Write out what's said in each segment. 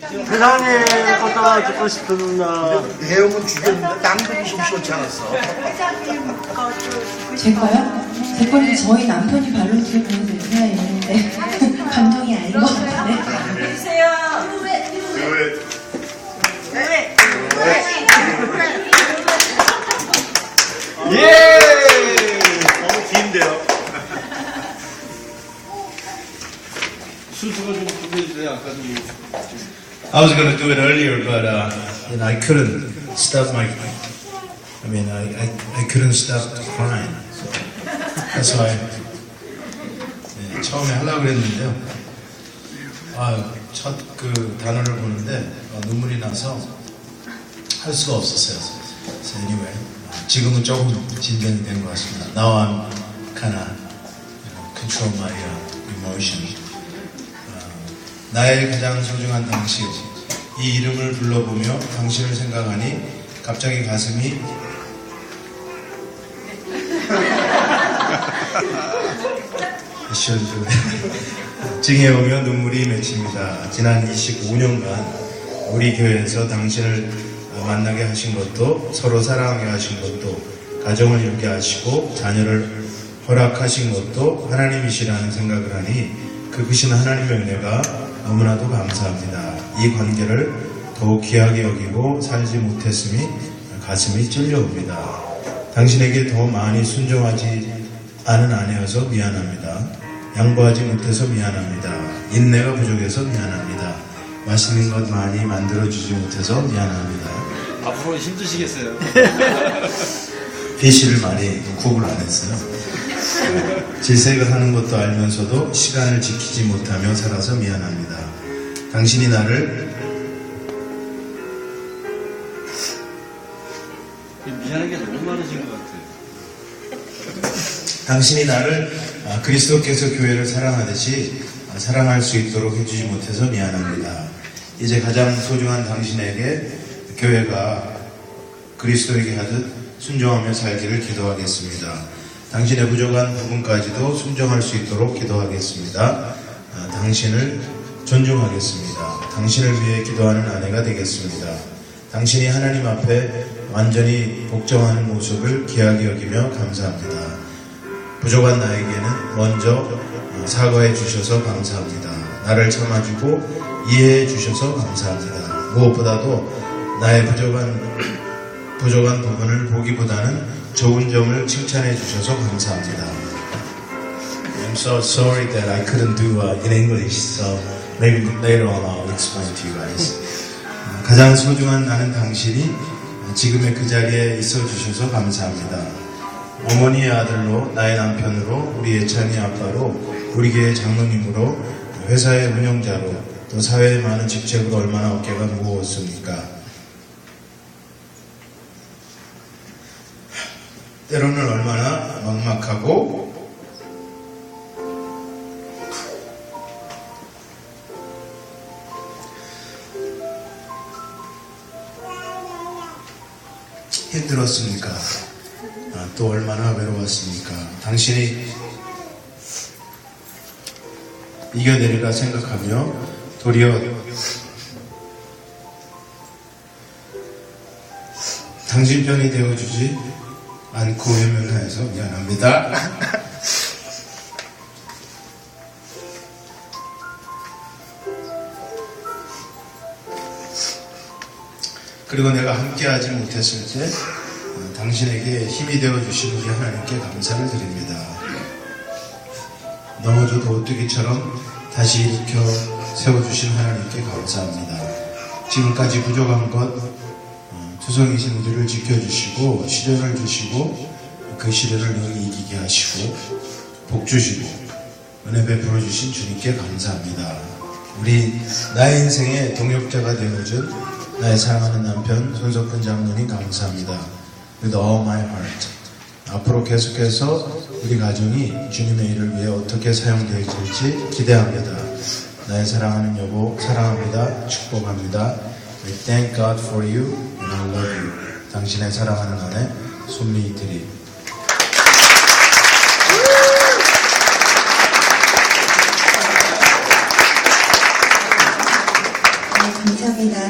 세상에 걷다가 듣고 싶은 나 내용은 죽였는데 남들이 좀 시원치 않았어. 회장님 것도 듣고 제 거요? 제 거는 저희 남편이 발로 들으면 되나 이랬는데 감정이 아닌 것 같은데 해주세요. 예! 너무 긴데요. 순서가 좀 구해주세요. 아까 좀. I was going to do it earlier, but uh, you know, I couldn't stop my. I mean, I, I, I couldn't stop crying. So that's why. 네, 처음에 하려고 그랬는데요. 아, 첫 그 단어를 보는데 어, 눈물이 나서 할 수가 없었어요. So anyway, 어, 지금은 조금 진전이 된 것 같습니다. Now I'm kind of you know, control my uh, emotion. 나의 가장 소중한 당신 이 이름을 불러보며 당신을 생각하니 갑자기 가슴이 시원시원 찡해 오며 눈물이 맺힙니다. 지난 25년간 우리 교회에서 당신을 만나게 하신 것도 서로 사랑하게 하신 것도 가정을 이루게 하시고 자녀를 허락하신 것도 하나님이시라는 생각을 하니 그 크신 하나님의 은혜가 너무나도 감사합니다. 이 관계를 더욱 귀하게 여기고 살지 못했음이 가슴이 찔려옵니다. 당신에게 더 많이 순종하지 않은 아내여서 미안합니다. 양보하지 못해서 미안합니다. 인내가 부족해서 미안합니다. 맛있는 것 많이 만들어주지 못해서 미안합니다. 앞으로 힘드시겠어요. 비시를 많이 구분 안 했어요. 질색을 하는 것도 알면서도 시간을 지키지 못하며 살아서 미안합니다. 당신이 나를 미안한 게 너무 많으신 것 같아요. 당신이 나를 아, 그리스도께서 교회를 사랑하듯이 아, 사랑할 수 있도록 해주지 못해서 미안합니다. 이제 가장 소중한 당신에게 교회가 그리스도에게 하듯 순종하며 살기를 기도하겠습니다. 당신의 부족한 부분까지도 순종할 수 있도록 기도하겠습니다. 아, 당신을 존중하겠습니다. 당신을 위해 기도하는 아내가 되겠습니다. 당신이 하나님 앞에 완전히 복종하는 모습을 귀하게 여기며 감사합니다. 부족한 나에게는 먼저 어, 사과해 주셔서 감사합니다. 나를 참아주고 이해해 주셔서 감사합니다. 무엇보다도 나의 부족한 부족한 부분을 보기보다는 좋은 점을 칭찬해 주셔서 감사합니다. I'm so sorry that I couldn't do uh, in English, so maybe later on I'll explain to you guys. 어, 가장 소중한 나는 당신이 지금의 그 자리에 있어 주셔서 감사합니다. 어머니의 아들로 나의 남편으로 우리 예찬이 아빠로 우리 교회 장로님으로 회사의 운영자로 또 사회의 많은 직책으로 얼마나 어깨가 무거웠습니까? 때로는 얼마나 막막하고 힘들었습니까? 아, 또 얼마나 외로웠습니까? 당신이 이겨내리라 생각하며 도리어 당신 편이 되어주지 않고 외면하여서 미안합니다. 그리고 내가 함께하지 못했을 때 어, 당신에게 힘이 되어 주신 우리 하나님께 감사를 드립니다. 넘어져도 오뚜기처럼 다시 일으켜 세워주신 하나님께 감사합니다. 지금까지 부족한 것 어, 투성이신 우리를 지켜주시고 시련을 주시고 그 시련을 능히 이기게 하시고 복 주시고 은혜 베풀어 주신 주님께 감사합니다. 우리 나의 인생의 동역자가 되어준 나의 사랑하는 남편 손석근 장로님 감사합니다. With all my heart. 앞으로 계속해서 우리 가정이 주님의 일을 위해 어떻게 사용되어질지 기대합니다. 나의 사랑하는 여보 사랑합니다. 축복합니다. We thank God for you 당신의 사랑하는 아내 손미희들이 감사합니다.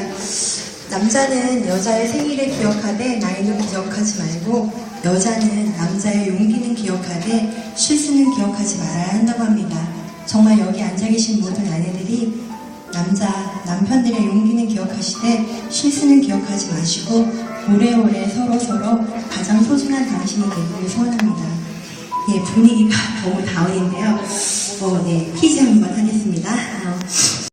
남자는 여자의 생일을 기억하되 나이는 기억하지 말고 여자는 남자의 용기는 기억하되 실수는 기억하지 말아야 한다고 합니다. 정말 여기 앉아 계신 모든 아내들이 남자, 남편들의 용기는 기억하시되 실수는 기억하지 마시고 오래오래 서로서로 가장 소중한 당신이 되기를 소원합니다. 예, 분위기가 너무 다운인데요. 어, 네, 퀴즈 한번 하겠습니다. 어,